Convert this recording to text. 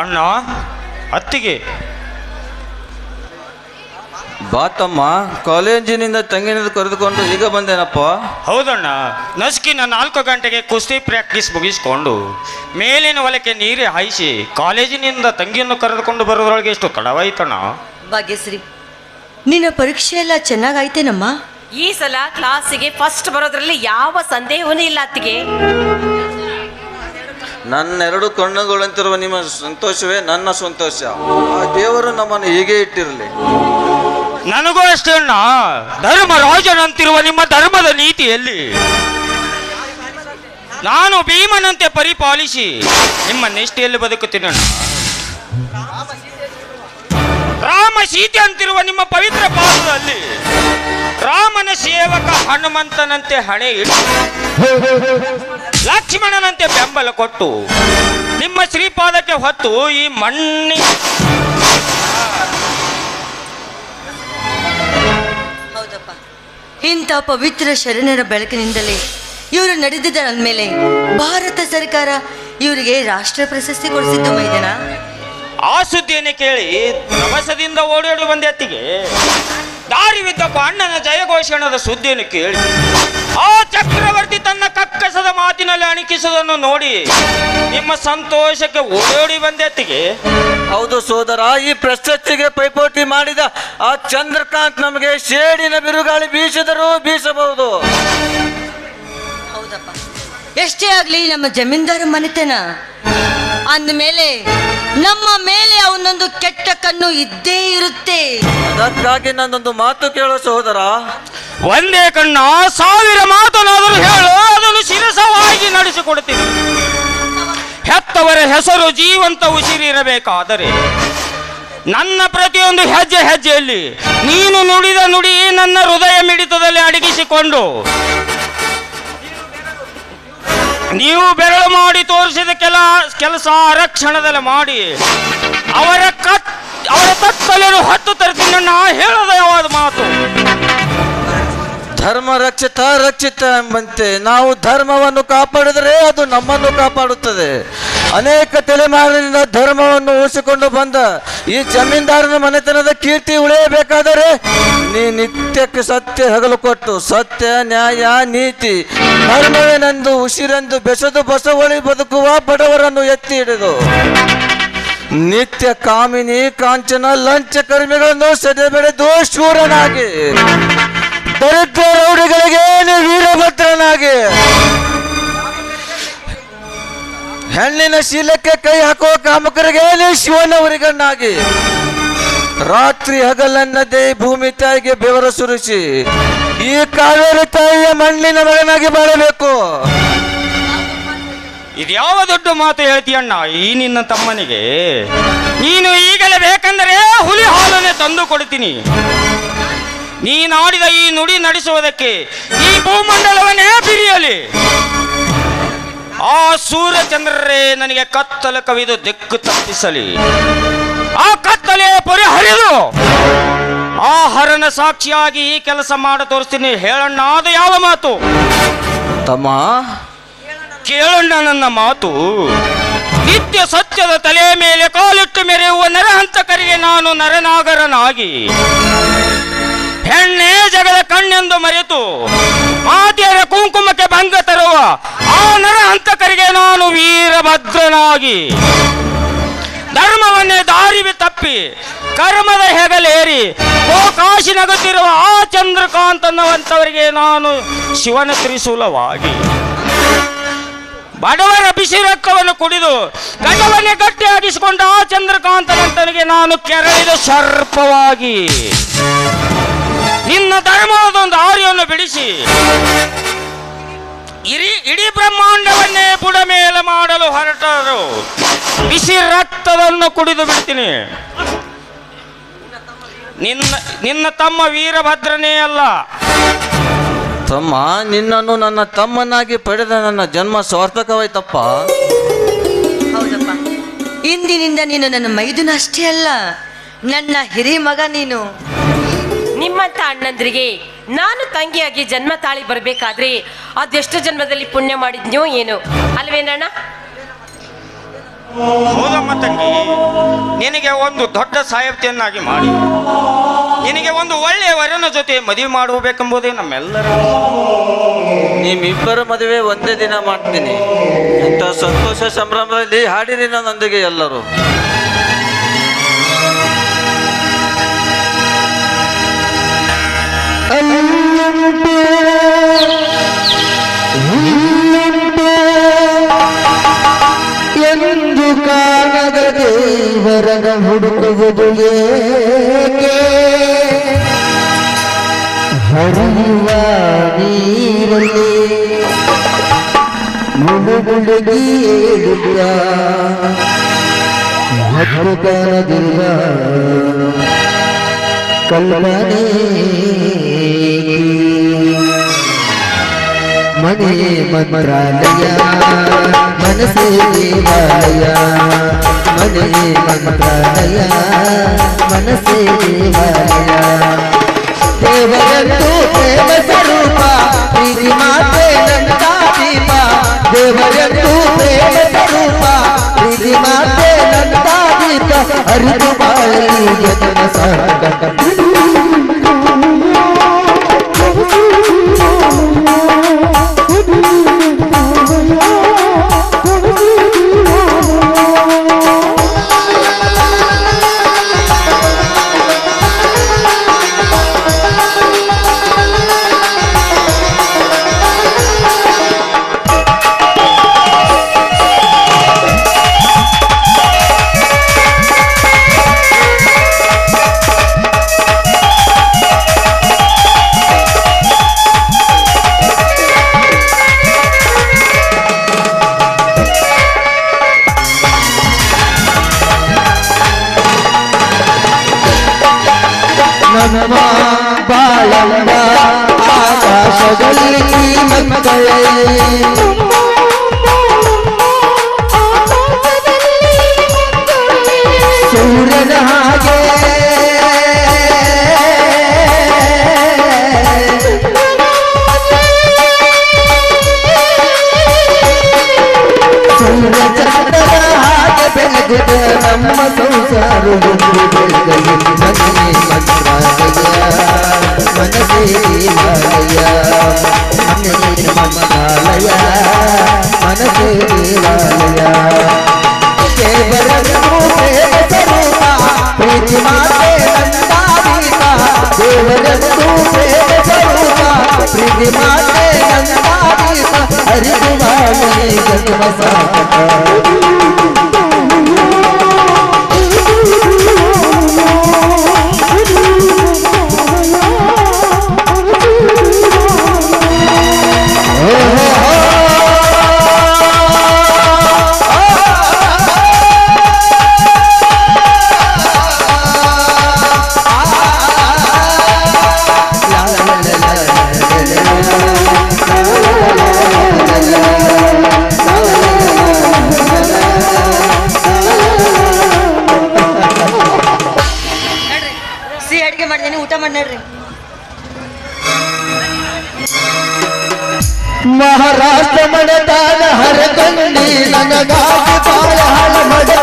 ಅಣ್ಣ ಅತ್ತಿಗೆ. ಬಾತಮ್ಮ ಕಾಲೇಜಿನಿಂದ ತಂಗಿನಿಂದ ಕರೆದುಕೊಂಡು ಈಗ ಬಂದೇನಪ್ಪ? ಹೌದಣ್ಣ ನಸುಕಿನ ನಾಲ್ಕು ಗಂಟೆಗೆ ಕುಸ್ತಿ ಪ್ರಾಕ್ಟೀಸ್ ಮುಗಿಸ್ಕೊಂಡು ಮೇಲಿನ ಹೊಲಕ್ಕೆ ನೀರೇ ಹಾಯಿಸಿ ಕಾಲೇಜಿನಿಂದ ತಂಗಿಯನ್ನು ಕರೆದುಕೊಂಡು ಬರೋದ್ರೊಳಗೆ ಎಷ್ಟು ತಡವಾಯ್ತಣ್ಣ? ಭಾಗ್ಯಶ್ರೀ ನಿನ್ನ ಪರೀಕ್ಷೆ ಎಲ್ಲ ಚೆನ್ನಾಗಾಯ್ತೇನಮ್ಮ? ಈ ಸಲ ಕ್ಲಾಸಿಗೆ ಫಸ್ಟ್ ಬರೋದ್ರಲ್ಲಿ ಯಾವ ಸಂದೇಹವೂ ಇಲ್ಲ ಅತ್ತಿಗೆ. ನನ್ನ ಎರಡು ಕಣ್ಣುಗಳಂತಿರುವ ನಿಮ್ಮ ಸಂತೋಷವೇ ನನ್ನ ಸಂತೋಷ. ಆ ದೇವರು ನಮ್ಮನ್ನು ಹೀಗೆ ಇಟ್ಟಿರಲಿ. ನನಗೂ ಅಷ್ಟೇ ಅಣ್ಣ. ಧರ್ಮರಾಜನಂತಿರುವ ನಿಮ್ಮ ಧರ್ಮದ ನೀತಿಯಲ್ಲಿ. ನಾನು ಭೀಮನಂತೆ ಪರಿಪಾಲಿಸಿ ನಿಮ್ಮ ನಿಷ್ಠೆಯಲ್ಲಿ ಬದುಕುತ್ತೇನೆ ಅಣ್ಣ. ರಾಮ ಸೀತೆ ಅಂತಿರುವ ನಿಮ್ಮ ಪವಿತ್ರ ಪಾದದಲ್ಲಿ ರಾಮನ ಸೇವಕ ಹನುಮಂತನಂತೆ ಹಣೆ ಇಟ್ಟು ಲಕ್ಷ್ಮಣನಂತೆ ಬೆಂಬಲ ಕೊಟ್ಟು ನಿಮ್ಮ ಶ್ರೀಪಾದಕ್ಕೆ ಹೊತ್ತು ಈ ಮಣ್ಣಿ ಹೌದಪ್ಪ. ಇಂಥ ಪವಿತ್ರ ಶರಣರ ಬೆಳಕಿನಿಂದಲೇ ಇವರು ನಡೆದಿದ್ದಾರೆ ಅಂದಮೇಲೆ ಭಾರತ ಸರ್ಕಾರ ಇವರಿಗೆ ರಾಷ್ಟ್ರ ಪ್ರಶಸ್ತಿ ಕೊಡಿಸಿದ್ದು ಮೈದನ? ಆ ಸುದ್ದಿಯನ್ನು ಕೇಳಿ ಪ್ರವಾಸದಿಂದ ಓಡಾಡಿ ಬಂದೆ ಅತ್ತಿಗೆ ದಾರಿ ಬಿದ್ದಕ್ಕೂ ಅಣ್ಣನ ಜಯಘೋಷಣದ ಸುದ್ದಿಯನ್ನು ಕೇಳಿ ಆ ಚಕ್ರವರ್ತಿ ತನ್ನ ಕಕ್ಕಸದ ಮಾತಿನಲ್ಲಿ ಅಣಕಿಸುವುದನ್ನು ನೋಡಿ ನಿಮ್ಮ ಸಂತೋಷಕ್ಕೆ ಓಡಾಡಿ ಬಂದೆ ಅತ್ತಿಗೆ ಹೌದು ಸೋದರ ಈ ಪ್ರಶಸ್ತಿಗೆ ಪೈಪೋಟಿ ಮಾಡಿದ ಆ ಚಂದ್ರಕಾಂತ್ ನಮಗೆ ಶೇಡಿನ ಬಿರುಗಾಳಿ ಬೀಸಿದರೂ ಬೀಸಬಹುದು. ಹೌದಪ್ಪ. ಎಷ್ಟೇ ಆಗ್ಲಿ ನಮ್ಮ ಜಮೀನ್ದಾರ ಮನೆತನ. ಅಂದಮೇಲೆ ನಮ್ಮ ಮೇಲೆ ಅವನೊಂದು ಕೆಟ್ಟ ಕಣ್ಣು ಇದ್ದೇ ಇರುತ್ತೆ. ಅದಕ್ಕಾಗಿ ನನ್ನೊಂದು ಮಾತು ಕೇಳೋ ಸಹೋದರ. ಒಂದೇ ಕಣ್ಣ ಸಾವಿರ ಮಾತನಾದರೂ ಹೇಳು ಅದನ್ನು ಶಿರಸವಾಗಿ ನಡೆಸಿಕೊಡ್ತೀನಿ. ಹೆತ್ತವರ ಹೆಸರು ಜೀವಂತ ಉಸಿರಿರಬೇಕಾದರೆ ನನ್ನ ಪ್ರತಿಯೊಂದು ಹೆಜ್ಜೆ ಹೆಜ್ಜೆಯಲ್ಲಿ ನೀನು ನುಡಿದ ನುಡಿ ನನ್ನ ಹೃದಯ ಮಿಡಿತದಲ್ಲಿ ಅಡಗಿಸಿಕೊಂಡು ನೀವು ಬೆರಳು ಮಾಡಿ ತೋರಿಸಿದ ಕೆಲ ಕೆಲಸ ಆರಕ್ಷಣದಲ್ಲಿ ಮಾಡಿ ಅವರ ಕತ್ ಅವರ ತತ್ತಲೆಯನ್ನು ಹತ್ತು ತರ್ತೀನಿ ನಾ ಹೇಳದ ಯಾವಾದ ಮಾತು. ಧರ್ಮ ರಕ್ಷಿತ ರಕ್ಷಿತ ಎಂಬಂತೆ ನಾವು ಧರ್ಮವನ್ನು ಕಾಪಾಡಿದರೆ ಅದು ನಮ್ಮನ್ನು ಕಾಪಾಡುತ್ತದೆ. ಅನೇಕ ತಲೆಮಾರಿನಿಂದ ಧರ್ಮವನ್ನು ಉಳಿಸಿಕೊಂಡು ಬಂದ ಈ ಜಮೀನ್ದಾರನ ಮನೆತನದ ಕೀರ್ತಿ ಉಳಿಯಬೇಕಾದರೆ ನೀ ನಿತ್ಯಕ್ಕೆ ಸತ್ಯ ಹಗಲು ಕೊಟ್ಟು ಸತ್ಯ, ನ್ಯಾಯ, ನೀತಿ, ಧರ್ಮವೇನೆಂದು ಉಸಿರೆಂದು ಬೆಸದು ಬಸವಳಿ ಬದುಕುವ ಬಡವರನ್ನು ಎತ್ತಿ ಹಿಡಿದು. ನಿತ್ಯ ಕಾಮಿನಿ, ಕಾಂಚನ, ಲಂಚ ಕರ್ಮಿಗಳನ್ನು ಸೆದೆಬೆಳೆದು ಶೂರನಾಗಿ. ದರಿದ್ರ ರೌಡಿಗಳಿಗೆ ವೀರಭದ್ರನಾಗಿ. ಹೆಣ್ಣಿನ ಶೀಲಕ್ಕೆ ಕೈ ಹಾಕುವ ಕಾಮಕರಿಗೆ ಶಿವನವರಿಗಣ್ಣಾಗಿ. ರಾತ್ರಿ ಹಗಲನ್ನದೇ ಭೂಮಿ ತಾಯಿಗೆ ಬೆವರ ಸುರಿಸಿ, ಈ ಕಾವೇರಿ ತಾಯಿಯ ಮಣ್ಣಿನ ಮಗನಾಗಿ ಬಾಳಬೇಕು. ಇದ್ಯಾವ ದೊಡ್ಡ ಮಾತು ಹೇಳ್ತೀಯಣ್ಣ, ಈ ನಿನ್ನ ತಮ್ಮನಿಗೆ? ನೀನು ಈಗಲೇ ಬೇಕಂದರೆ ಹುಲಿ ಹಾಲನ್ನೇ ತಂದು ಕೊಡ್ತೀನಿ. ನೀನಾಡಿದ ಈ ನುಡಿ ನಡೆಸುವುದಕ್ಕೆ ಈ ಭೂಮಂಡಲವನ್ನೇ ಬಿರಿಯಲಿ. ಆ ಸೂರ್ಯಚಂದ್ರರೇ ನನಗೆ ಕತ್ತಲ ಕವಿದು ದಿಕ್ಕು ತಪ್ಪಿಸಲಿ. ಆ ಕತ್ತಲೆ ಪರಿಹರಿದು ಆ ಹರನ ಸಾಕ್ಷಿಯಾಗಿ ಈ ಕೆಲಸ ಮಾಡ ತೋರಿಸ್ತೀನಿ. ಹೇಳಣ್ಣ ಅದು ಯಾವ ಮಾತು? ತಮ್ಮ. ಕೇಳಣ್ಣ ನನ್ನ ಮಾತು. ನಿತ್ಯ ಸತ್ಯದ ತಲೆ ಮೇಲೆ ಕಾಲಿಟ್ಟು ಮೆರೆಯುವ ನರಹಂತಕರಿಗೆ ನಾನು ನರನಾಗರನಾಗಿ. ಹೆಣ್ಣೆ ಜಗದ ಕಣ್ಣೆಂದು ಮರೆತು ಮಾತೆಯರ ಕುಂಕುಮಕ್ಕೆ ಭಂಗ ತರುವ ಆ ನರಹಂತಕರಿಗೆ ನಾನು ವೀರಭದ್ರನಾಗಿ. ಧರ್ಮವನ್ನೇ ದಾರಿ ತಪ್ಪಿ ಕರ್ಮದ ಹೆಗಲೇರಿ ಕಾಶಿ ನಗುತ್ತಿರುವ ಆ ಚಂದ್ರಕಾಂತ್ ಅನ್ನುವಂಥವರಿಗೆ ನಾನು ಶಿವನ ತ್ರಿಶೂಲವಾಗಿ. ಬಡವರ ಬಿಸಿ ರಕ್ತವನ್ನು ಕುಡಿದು ಗಂಡವನ್ನೇ ಗಟ್ಟಿಯಾಗಿಸಿಕೊಂಡ ಆ ಚಂದ್ರಕಾಂತನಂತನಿಗೆ ನಾನು ಕೆರಳಿದ ಸರ್ಪವಾಗಿ. ಧರ್ಮದೊಂದು ಆರ್ಯವನ್ನು ಬಿಡಿಸಿ. ಇರಿ ಇಡೀ ಬ್ರಹ್ಮಾಂಡವನ್ನೇ ಬುಡ ಮೇಲೆ ಮಾಡಲು ಹೊರಟರು. ಬಿಸಿ ರಕ್ತವನ್ನು ಕುಡಿದು ಬಿಡ್ತೀನಿ. ನಿನ್ನ ನಿನ್ನ ತಮ್ಮ ವೀರಭದ್ರನೇ ಅಲ್ಲ. ತಮ್ಮ ನಿನ್ನನ್ನು ನನ್ನ ತಮ್ಮನಾಗಿ ಪಡೆದ ನನ್ನ ಜನ್ಮ ಸಾರ್ಥಕವಾಯ್ತಪ್ಪ. ಹೌದಪ್ಪ. ಇಂದಿನಿಂದ ನೀನು ನನ್ನ ಮೈದುನ ಅಷ್ಟೇ ಅಲ್ಲ. ನನ್ನ ಹಿರಿ ಮಗ ನೀನು. ನಿಮ್ಮಂತ ಅಣ್ಣಂದ್ರಿಗೆ ನಾನು ತಂಗಿಯಾಗಿ ಜನ್ಮ ತಾಳಿ ಬರಬೇಕಾದ್ರೆ ಅದೆಷ್ಟು ಜನ್ಮದಲ್ಲಿ ಪುಣ್ಯ ಮಾಡಿದ್ನೋ ಏನು? ಅಲ್ವೇನಣ್ಣ ಹೌದಮ್ಮ ತಂಗಿ ನಿನಗೆ ಒಂದು ದೊಡ್ಡ ಸಾಹಿತ್ಯನ್ನಾಗಿ ಮಾಡಿ. ನಿನಗೆ ಒಂದು ಒಳ್ಳೆಯ ವರನ ಜೊತೆ ಮದುವೆ ಮಾಡಬೇಕೆಂಬುದೇ ನಮ್ಮೆಲ್ಲರ ನಿಮ್ಮಿಬ್ಬರ ಮದುವೆ ಒಂದೇ ದಿನ ಮಾಡ್ತೀನಿ. ಇಂಥ ಸಂತೋಷ ಸಂಭ್ರಮದಲ್ಲಿ ಹಾಡಿರಿ ನನ್ನೊಂದಿಗೆ ಎಲ್ಲರೂ. ಎಂದು ಕಾಣದ ದೇವರನ ಹುಡುಕುವುದು ಏಕೆ? ಹರಿಯುವ ನೀರಲ್ಲಿ ಮುಳುಗುಳುಗಿ ಏಳುತ್ತ? ಹತ್ತು ಕಲ್ಪನೆ मने मंत्रालया मन से देवालया मने मंत्रालया मन से देवालया देवयंतु देव स्वरूपा, प्रीति माते नंदा दीपा देवयंतु देव स्वरूपा प्रीति माते नंदा दीपा, हरि तुम्हारी जन्म सार्थक ಬಾಳಂಬ ಆಕಾಶದಲ್ಲಿ ಮಕ್ಕಳೇ மமனாலயா மனசு தேவாலயா தேவர ரூபே சரூபா பிரீதி மாதே நந்தாதிகா தேவர ரூபே சரூபா பிரீதி மாதே நந்தாதிகா ஹரி துவாலே ஜன்ம சாகா ಮಾಡಿ ನೋಡ್ರಿ ಮಹಾರಾಷ್ಟ್ರ ಮಡತಾನ ಹರಕಂಡಿ ನನಗಾಗಿ ಬಾಳ